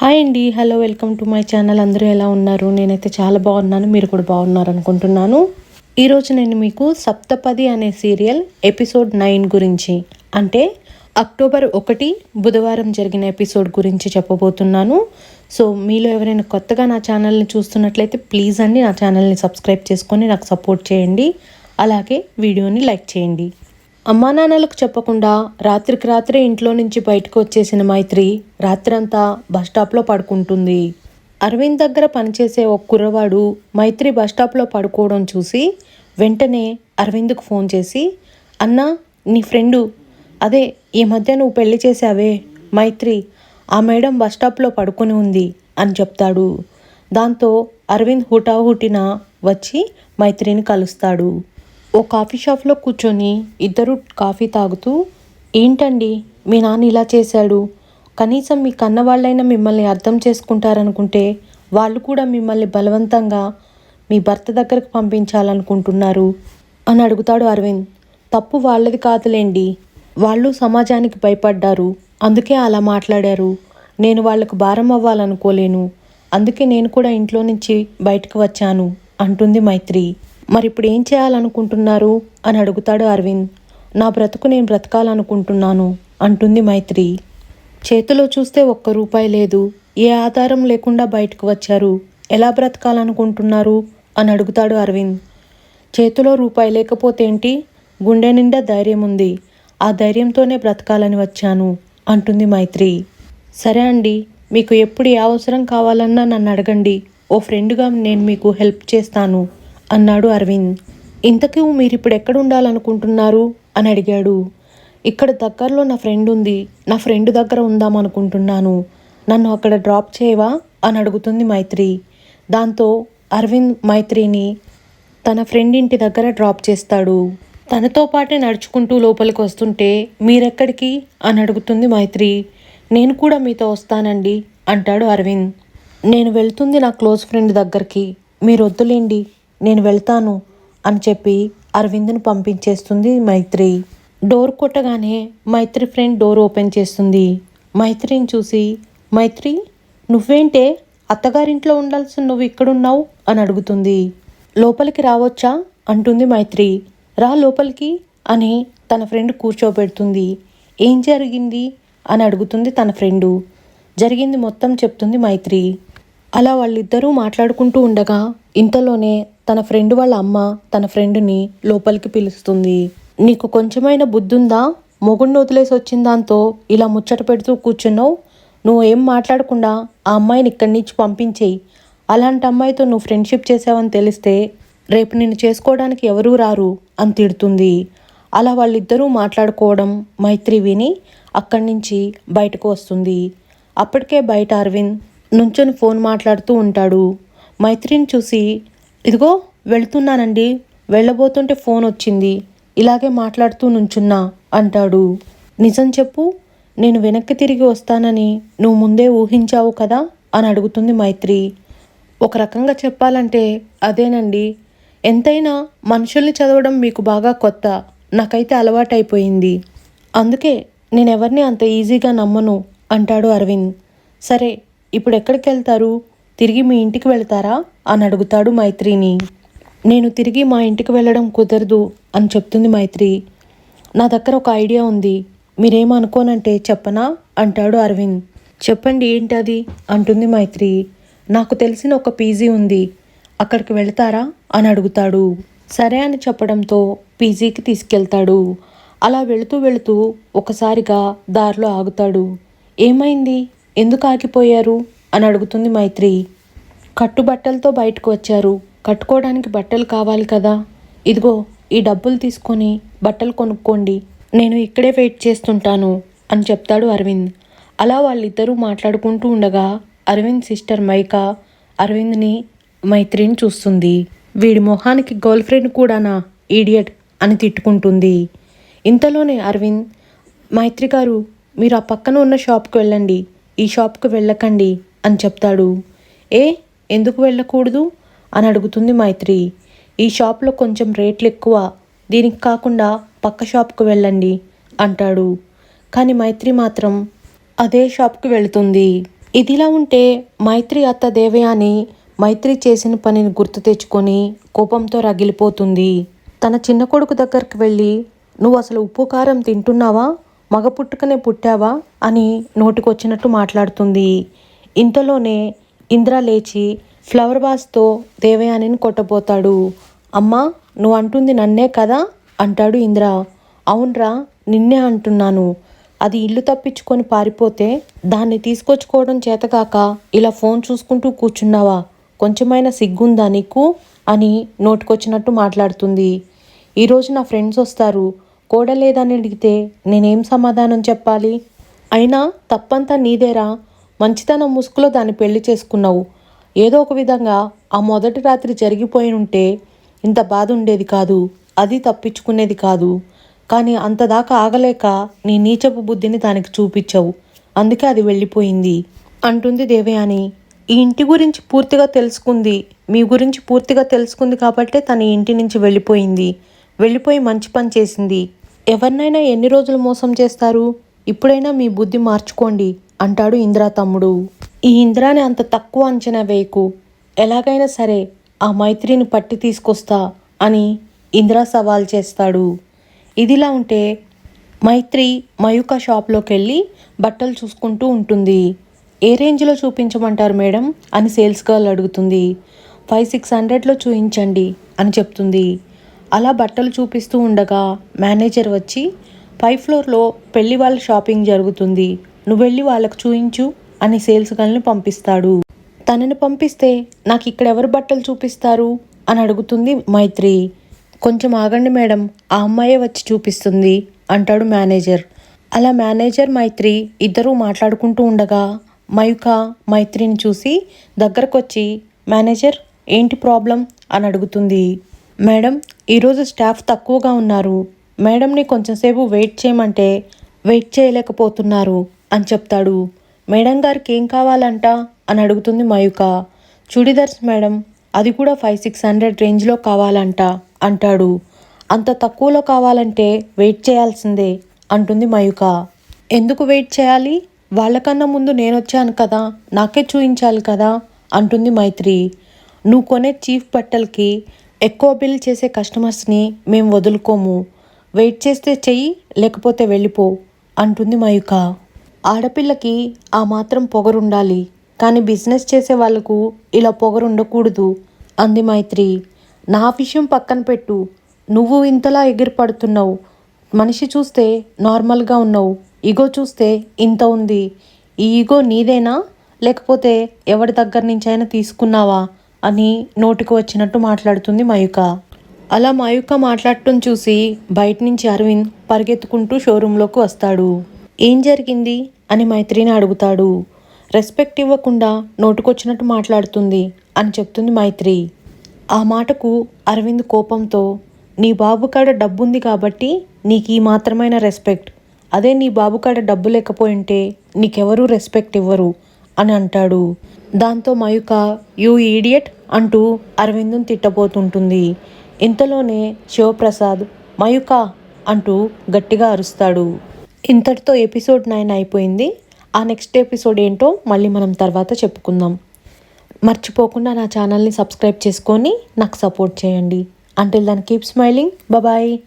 Hi అండి hello welcome to my channel. అందరూ ఎలా ఉన్నారు? నేనైతే చాలా బాగున్నాను. మీరు కూడా బాగున్నారు అనుకుంటున్నాను ఈరోజు నేను మీకు సప్తపది అనే సీరియల్ ఎపిసోడ్ నైన్ గురించి అంటే అక్టోబర్ ఒకటి బుధవారం జరిగిన ఎపిసోడ్ గురించి చెప్పబోతున్నాను. సో మీలో ఎవరైనా కొత్తగా నా ఛానల్ని చూస్తున్నట్లయితే ప్లీజ్ అండి నా ఛానల్ని సబ్స్క్రైబ్ చేసుకొని నాకు సపోర్ట్ చేయండి. అలాగే వీడియోని లైక్ చేయండి. అమ్మా నాన్నలకు చెప్పకుండా రాత్రికి రాత్రే ఇంట్లో నుంచి బయటకు వచ్చేసిన మైత్రి రాత్రంతా బస్ స్టాప్లో పడుకుంటుంది. అరవింద్ దగ్గర పనిచేసే ఒక కుర్రవాడు మైత్రి బస్ స్టాప్లో పడుకోవడం చూసి వెంటనే అరవింద్కు ఫోన్ చేసి అన్నా నీ ఫ్రెండు. అదే ఈ మధ్య నువ్వు పెళ్ళి చేసావే మైత్రి ఆ మేడం బస్ స్టాప్లో పడుకొని ఉంది అని చెప్తాడు. దాంతో అరవింద్ హుటాహుటిన వచ్చి మైత్రిని కలుస్తాడు. ఓ కాఫీ షాప్లో కూర్చొని ఇద్దరు కాఫీ తాగుతూ ఏంటండి? మీ నాన్న ఇలా చేశాడు. కనీసం మీ కన్నవాళ్ళైనా మిమ్మల్ని అర్థం చేసుకుంటారనుకుంటే వాళ్ళు కూడా మిమ్మల్ని బలవంతంగా మీ భర్త దగ్గరకు పంపించాలనుకుంటున్నారు అని అడుగుతాడు అరవింద్. తప్పు వాళ్ళది కాదులేండి. వాళ్ళు సమాజానికి భయపడ్డారు. అందుకే అలా మాట్లాడారు. నేను వాళ్ళకు భారం అవ్వాలనుకోలేను. అందుకే నేను కూడా ఇంట్లో నుంచి బయటకు వచ్చాను అంటుంది మైత్రి. మరి ఇప్పుడు ఏం చేయాలనుకుంటున్నారు? అని అడుగుతాడు అరవింద్. నా బ్రతుకు నేను బ్రతకాలనుకుంటున్నాను అంటుంది మైత్రి. చేతిలో చూస్తే ఒక్క రూపాయి లేదు. ఏ ఆధారం లేకుండా బయటకు వచ్చారు. ఎలా బ్రతకాలనుకుంటున్నారు? అని అడుగుతాడు అరవింద్. చేతిలో రూపాయి లేకపోతే ఏంటి? గుండె నిండా ధైర్యం ఉంది. ఆ ధైర్యంతోనే బ్రతకాలని వచ్చాను అంటుంది మైత్రి. సరే అండి మీకు ఎప్పుడు ఏ అవసరం కావాలన్నా నన్ను అడగండి. ఓ ఫ్రెండ్గా నేను మీకు హెల్ప్ చేస్తాను. అన్నాడు అరవింద్. ఇంతకీ మీరు ఇప్పుడు ఎక్కడ ఉండాలనుకుంటున్నారు? అని అడిగాడు. ఇక్కడ దగ్గరలో నా ఫ్రెండ్ ఉంది. నా ఫ్రెండ్ దగ్గర ఉందాం అనుకుంటున్నాను. నన్ను అక్కడ డ్రాప్ చేయవా? అని అడుగుతుంది మైత్రి. దాంతో అరవింద్ మైత్రిని తన ఫ్రెండ్ ఇంటి దగ్గర డ్రాప్ చేస్తాడు. తనతో పాటే నడుచుకుంటూ లోపలికి వస్తుంటే మీరెక్కడికి అని అడుగుతుంది మైత్రి. నేను కూడా మీతో వస్తానండి అంటాడు అరవింద్. నేను వెళ్తుంది నా క్లోజ్ ఫ్రెండ్ దగ్గరికి. మీరు వద్దులేండి నేను వెళ్తాను అని చెప్పి అరవింద్ను పంపించేస్తుంది మైత్రి. డోర్ కొట్టగానే మైత్రి ఫ్రెండ్ డోర్ ఓపెన్ చేస్తుంది. మైత్రిని చూసి మైత్రి నువ్వేంటే? అత్తగారింట్లో ఉండాల్సిన నువ్వు ఇక్కడున్నావు? అని అడుగుతుంది. లోపలికి రావచ్చా? అంటుంది మైత్రి. రా లోపలికి అని తన ఫ్రెండ్ కూర్చోబెడుతుంది. ఏం జరిగింది? అని అడుగుతుంది తన ఫ్రెండు. జరిగింది మొత్తం చెప్తుంది మైత్రి. అలా వాళ్ళిద్దరూ మాట్లాడుకుంటూ ఉండగా ఇంతలోనే తన ఫ్రెండ్ వాళ్ళ అమ్మ తన ఫ్రెండ్ని లోపలికి పిలుస్తుంది. నీకు కొంచెమైన బుద్ధుందా? మొగుడిని వదిలేసి వచ్చిన దాంతో ఇలా ముచ్చట పెడుతూ కూర్చున్నావు? నువ్వు ఏం మాట్లాడకుండా ఆ అమ్మాయిని ఇక్కడి నుంచి పంపించేయి. అలాంటి అమ్మాయితో నువ్వు ఫ్రెండ్షిప్ చేసావని తెలిస్తే రేపు నిన్ను చేసుకోవడానికి ఎవరూ రారు అని తిడుతుంది. అలా వాళ్ళిద్దరూ మాట్లాడుకోవడం మైత్రి విని అక్కడి నుంచి బయటకు వస్తుంది. అప్పటికే బయట అరవింద్ నుంచొని ఫోన్ మాట్లాడుతూ ఉంటాడు. మైత్రిని చూసి ఇదిగో వెళ్తున్నానండి. వెళ్ళబోతుంటే ఫోన్ వచ్చింది. ఇలాగే మాట్లాడుతూ నుంచున్నా అంటాడు. నిజం చెప్పు నేను వెనక్కి తిరిగి వస్తానని నువ్వు ముందే ఊహించావు కదా? అని అడుగుతుంది మైత్రి. ఒక రకంగా చెప్పాలంటే అదేనండి. ఎంతైనా మనుషుల్ని చదవడం మీకు బాగా కొత్త. నాకైతే అలవాటైపోయింది. అందుకే నేను ఎవరిని అంత ఈజీగా నమ్మను అంటాడు అరవింద్. సరే ఇప్పుడు ఎక్కడికి వెళ్తారు తిరిగి మీ ఇంటికి వెళ్తారా? అని అడుగుతాడు మైత్రిని. నేను తిరిగి మా ఇంటికి వెళ్ళడం కుదరదు అని చెప్తుంది మైత్రి. నా దగ్గర ఒక ఐడియా ఉంది. మీరేమనుకోనంటే చెప్పనా? అంటాడు అరవింద్. చెప్పండి ఏంటది? అంటుంది మైత్రి. నాకు తెలిసిన ఒక పీజీ ఉంది. అక్కడికి వెళ్తారా? అని అడుగుతాడు. సరే అని చెప్పడంతో పీజీకి తీసుకెళ్తాడు. అలా వెళుతూ వెళుతూ ఒకసారిగా దారిలో ఆగుతాడు. ఏమైంది? ఎందుకు ఆగిపోయారు? అని అడుగుతుంది మైత్రి. కట్టుబట్టలతో బయటకు వచ్చారు. కట్టుకోవడానికి బట్టలు కావాలి కదా. ఇదిగో ఈ డబ్బులు తీసుకొని బట్టలు కొనుక్కోండి. నేను ఇక్కడే వెయిట్ చేస్తుంటాను అని చెప్తాడు అరవింద్. అలా వాళ్ళిద్దరూ మాట్లాడుకుంటూ ఉండగా అరవింద్ సిస్టర్ మైకా అరవింద్ని మైత్రిని చూస్తుంది. వీడి మొహానికి గర్ల్ ఫ్రెండ్ కూడానా ఈడియట్ అని తిట్టుకుంటుంది. ఇంతలోనే అరవింద్ మైత్రి గారు మీరు ఆ పక్కన ఉన్న షాప్కి వెళ్ళండి. ఈ షాప్కి వెళ్ళకండి. అని చెప్తాడు. ఏ ఎందుకు వెళ్ళకూడదు? అని అడుగుతుంది మైత్రి. ఈ షాప్లో కొంచెం రేట్లు ఎక్కువ. దీనికి కాకుండా పక్క షాప్కి వెళ్ళండి అంటాడు. కానీ మైత్రి మాత్రం అదే షాప్కి వెళుతుంది. ఇదిలా ఉంటే మైత్రి అత్త దేవయాని మైత్రి చేసిన పనిని గుర్తు తెచ్చుకొని కోపంతో రగిలిపోతుంది. తన చిన్న కొడుకు దగ్గరికి వెళ్ళి నువ్వు అసలు ఉప్పు కారం తింటున్నావా? మగ పుట్టుకనే పుట్టావా? అని నోటికొచ్చినట్టు మాట్లాడుతుంది. ఇంతలోనే ఇంద్ర లేచి ఫ్లవర్ బాస్తో దేవయానిని కొట్టబోతాడు. అమ్మా నువ్వు అంటుంది నన్నే కదా? అంటాడు ఇంద్ర. అవునరా నిన్నే అంటున్నాను. అది ఇల్లు తప్పించుకొని పారిపోతే దాన్ని తీసుకొచ్చుకోవడం చేతకాక ఇలా ఫోన్ చూసుకుంటూ కూర్చున్నావా? కొంచెమైనా సిగ్గుందా నీకు? అని నోటికొచ్చినట్టు మాట్లాడుతుంది. ఈరోజు నా ఫ్రెండ్స్ వస్తారు. కోడలేదని అడిగితే నేనేం సమాధానం చెప్పాలి? అయినా తప్పంతా నీదేరా. మంచితనం ముసుగులో దాన్ని పెళ్ళి చేసుకున్నావు. ఏదో ఒక విధంగా ఆ మొదటి రాత్రి జరిగిపోయి ఉంటే ఇంత బాధ ఉండేది కాదు అది తప్పించుకునేది కాదు. కానీ అంతదాకా ఆగలేక నీ నీచపు బుద్ధిని దానికి చూపించావు. అందుకే అది వెళ్ళిపోయింది. అంటుంది దేవయాని. ఈ ఇంటి గురించి పూర్తిగా తెలుసుకుంది. మీ గురించి పూర్తిగా తెలుసుకుంది కాబట్టే తన ఇంటి నుంచి వెళ్ళిపోయింది. వెళ్ళిపోయి మంచి పని చేసింది. ఎవరినైనా ఎన్ని రోజులు మోసం చేస్తారు? ఇప్పుడైనా మీ బుద్ధి మార్చుకోండి. అంటాడు ఇంద్రా తమ్ముడు. ఈ ఇంద్రాని అంత తక్కువ అంచనా వేయకు. ఎలాగైనా సరే ఆ మైత్రిని పట్టి తీసుకొస్తా అని ఇంద్రా సవాల్ చేస్తాడు. ఇదిలా ఉంటే మైత్రి మయూక షాప్లోకి వెళ్ళి బట్టలు చూసుకుంటూ ఉంటుంది. ఏ రేంజ్లో చూపించమంటారు మేడం? అని సేల్స్ గర్ల్ అడుగుతుంది. ఫైవ్ సిక్స్ హండ్రెడ్లో చూపించండి అని చెప్తుంది. అలా బట్టలు చూపిస్తూ ఉండగా మేనేజర్ వచ్చి పై ఫ్లోర్లో పెళ్ళి వాళ్ళ షాపింగ్ జరుగుతుంది. నువ్వు వెళ్ళి వాళ్ళకు చూయించు అని సేల్స్ గర్ల్ని పంపిస్తాడు. తనని పంపిస్తే నాకు ఇక్కడ ఎవరు బట్టలు చూపిస్తారు? అని అడుగుతుంది మైత్రి. కొంచెం ఆగండి మేడం ఆ అమ్మాయే వచ్చి చూపిస్తుంది అంటాడు మేనేజర్. అలా మేనేజర్ మైత్రి ఇద్దరూ మాట్లాడుకుంటూ ఉండగా మయూక మైత్రిని చూసి దగ్గరకు వచ్చి మేనేజర్ ఏంటి ప్రాబ్లం? అని అడుగుతుంది. మేడం ఈరోజు స్టాఫ్ తక్కువగా ఉన్నారు. మేడంని కొంచెంసేపు వెయిట్ చేయమంటే వెయిట్ చేయలేకపోతున్నారు. అని చెప్తాడు. మేడం గారికి ఏం కావాలంట? అని అడుగుతుంది మయూక. చుడిదర్స్ మేడం అది కూడా ఫైవ్ సిక్స్ హండ్రెడ్ రేంజ్లో కావాలంట అంటాడు. అంత తక్కువలో కావాలంటే వెయిట్ చేయాల్సిందే అంటుంది మయూక. ఎందుకు వెయిట్ చేయాలి? వాళ్ళకన్నా ముందు నేను వచ్చాను కదా నాకే చూయించాలి కదా అంటుంది మైత్రి. నువ్వు కొనే చీఫ్ బట్టలకి ఎక్కువ బిల్ చేసే కస్టమర్స్ని మేము వదులుకోము. వెయిట్ చేస్తే చెయ్యి లేకపోతే వెళ్ళిపో అంటుంది మయూక. ఆడపిల్లకి ఆ మాత్రం పొగరుండాలి. కానీ బిజినెస్ చేసే వాళ్ళకు ఇలా పొగరు ఉండకూడదు అంది మైత్రి. నా విషయం పక్కన పెట్టు. నువ్వు ఇంతలా ఎగిరిపడుతున్నావు. మనిషి చూస్తే నార్మల్గా ఉన్నావు. ఈగో చూస్తే ఇంత ఉంది. ఈ ఈగో నీదేనా? లేకపోతే ఎవరి దగ్గర నుంచైనా తీసుకున్నావా? అని నోటికి వచ్చినట్టు మాట్లాడుతుంది మయూక. అలా మయూక మాట్లాడటం చూసి బయట నుంచి అరవింద్ పరిగెత్తుకుంటూ షోరూంలోకి వస్తాడు. ఏం జరిగింది? అని మైత్రిని అడుగుతాడు. రెస్పెక్ట్ ఇవ్వకుండా నోటుకొచ్చినట్టు మాట్లాడుతుంది అని చెప్తుంది మైత్రి. ఆ మాటకు అరవింద్ కోపంతో నీ బాబు కాడ డబ్బుంది కాబట్టి నీకు ఈ మాత్రమైన రెస్పెక్ట్. అదే నీ బాబు కాడ డబ్బు లేకపోయింటే నీకెవరూ రెస్పెక్ట్ ఇవ్వరు అని అంటాడు. దాంతో మయూక యూ ఈడియట్ అంటూ అరవింద్ను తిట్టబోతుంటుంది. ఇంతలోనే శివప్రసాద్ మయూక అంటూ గట్టిగా అరుస్తాడు. ఇంతటితో ఎపిసోడ్ నైన్ అయిపోయింది. ఆ నెక్స్ట్ ఎపిసోడ్ ఏంటో మళ్ళీ మనం తర్వాత చెప్పుకుందాం. మర్చిపోకుండా నా ఛానల్ని సబ్స్క్రైబ్ చేసుకొని నాకు సపోర్ట్ చేయండి. Until then keep smiling bye